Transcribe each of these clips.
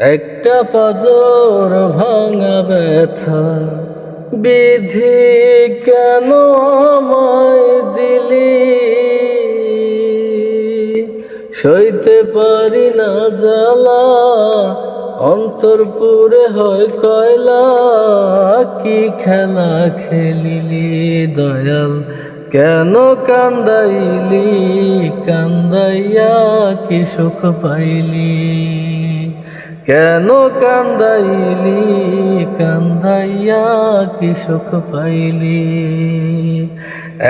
একটা পাজর ভাঙা ব্যথা, বিধি কেন দিলি? সইতে পারি না জ্বালা, অন্তরপুরে হয় কয়লা, কি খেলা খেলিলি দয়াল? কেন কান্দাইলি, কান্দাইয়া কি সুখ পাইলি? কেন কান্দাইলি, কান্দাইয়া কি সুখ পাইলি?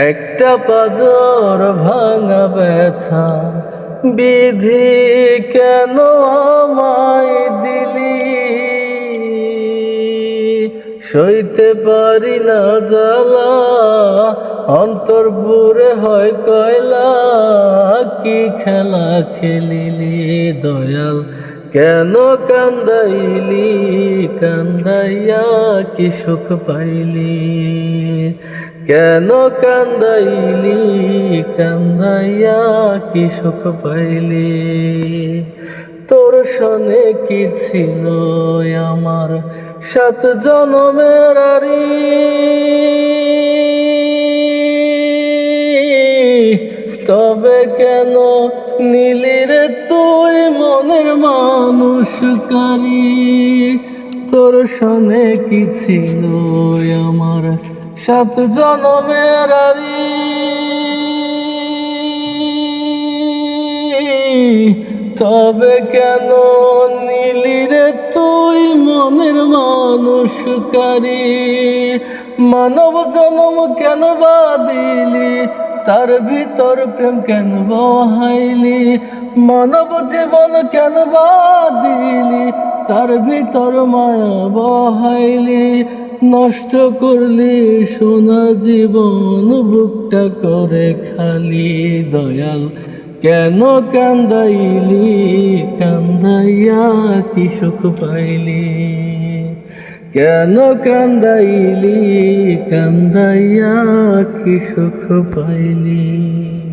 একটা পাজর ভাঙা ব্যথা, বিধি কেন আমায় দিলি? সইতে পারি না জ্বালা, অন্তর বুড়ে হয় কয়লা, কি খেলা খেলিলি দয়াল? কেন কান্দাইলি? কান্দাইয়া কি সুখ পাইলি? কেন কান্দাইলি? কান্দাইয়া কি সুখ পাইলি? তোর সনে কি ছিল আমার সাত জনমের আরি তবে কেন নীলি রে তুই মনের মানুষ কারি তোর সনে কি ছিল আমার সাত জনমের তবে কেন নীলি রে তুই মনের মানুষ কারি মানব জনম কেন বা দিলি তার ভিতর প্রেম কেন বহাইলি মানব জীবন কেন দিলি তার ভিতর মায়া বহাইলি নষ্ট করলি সোনা জীবন, বুকটা করে খালি দয়াল। কেন কান্দাইলি, কান্দাইয়া কি সুখ পাইলি? কেন কান্দাইলি কান্দাইয়া কি সুখ পাইলি?